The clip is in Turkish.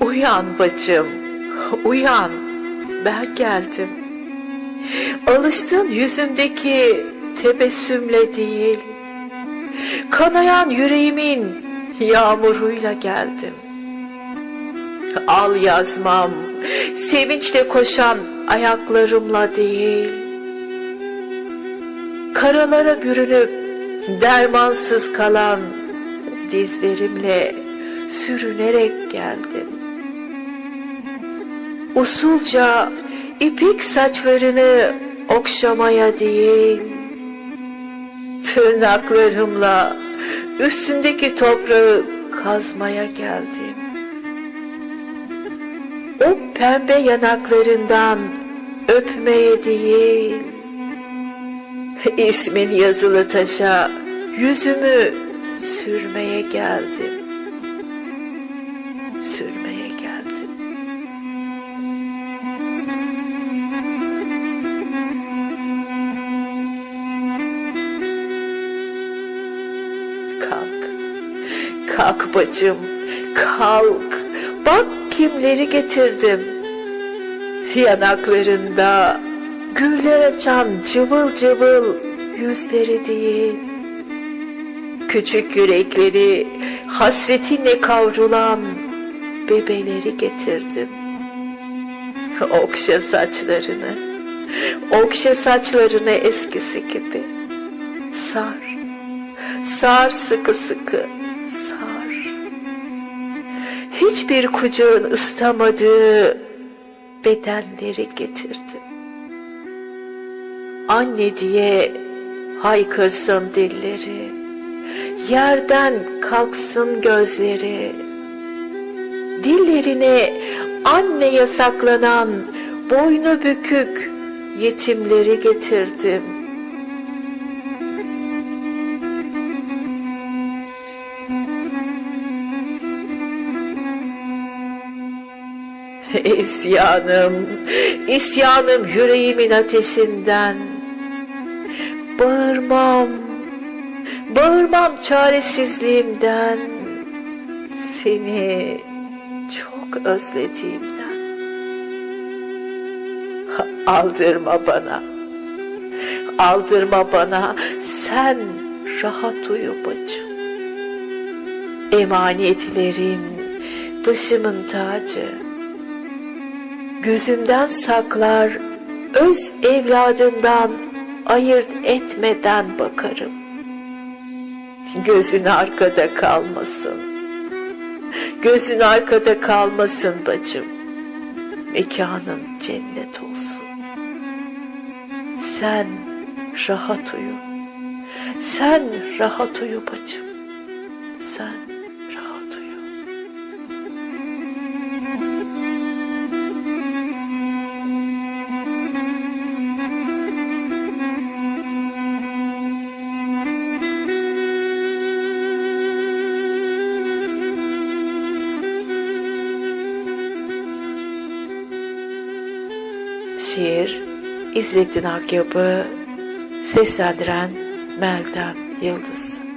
Uyan bacım, uyan. Ben geldim. Alıştığın yüzümdeki tebessümle değil, kanayan yüreğimin yağmuruyla geldim. Al yazmam, sevinçle koşan ayaklarımla değil, karalara bürünüp dermansız kalan dizlerimle sürünerek geldim. Usulca ipek saçlarını okşamaya değil, tırnaklarımla üstündeki toprağı kazmaya geldim. O pembe yanaklarından öpmeye değil, ismin yazılı taşa yüzümü sürmeye geldim. Sürmeye geldim. Kalk. Kalk bacım. Kalk. Bak kimleri getirdim. Yanaklarında güller açan cıvıl cıvıl yüzleri değil. Küçük yürekleri hasretinle kavrulan bebeleri getirdim. Okşa saçlarını, okşa saçlarını eskisi gibi. Sar, sar sıkı sıkı, sar. Hiçbir kucağın ıslamadığı bedenleri getirdim. Anne diye haykırsın dilleri, yerden kalksın gözleri, dillerine anne yasaklanan boynu bükük yetimleri getirdim. İsyanım, isyanım yüreğimin ateşinden. Bağırmam, bağırmam çaresizliğimden. Seni özlediğimden. Aldırma bana, aldırma bana, sen rahat uyu bacım. Emanetlerin başımın tacı. Gözümden saklar, öz evladımdan ayırt etmeden bakarım. Gözün arkada kalmasın. Gözün arkada kalmasın bacım. Mekanın cennet olsun. Sen rahat uyu. Sen rahat uyu bacım. Şiir İzzettin Akyapı Seslendiren Meltem Yıldız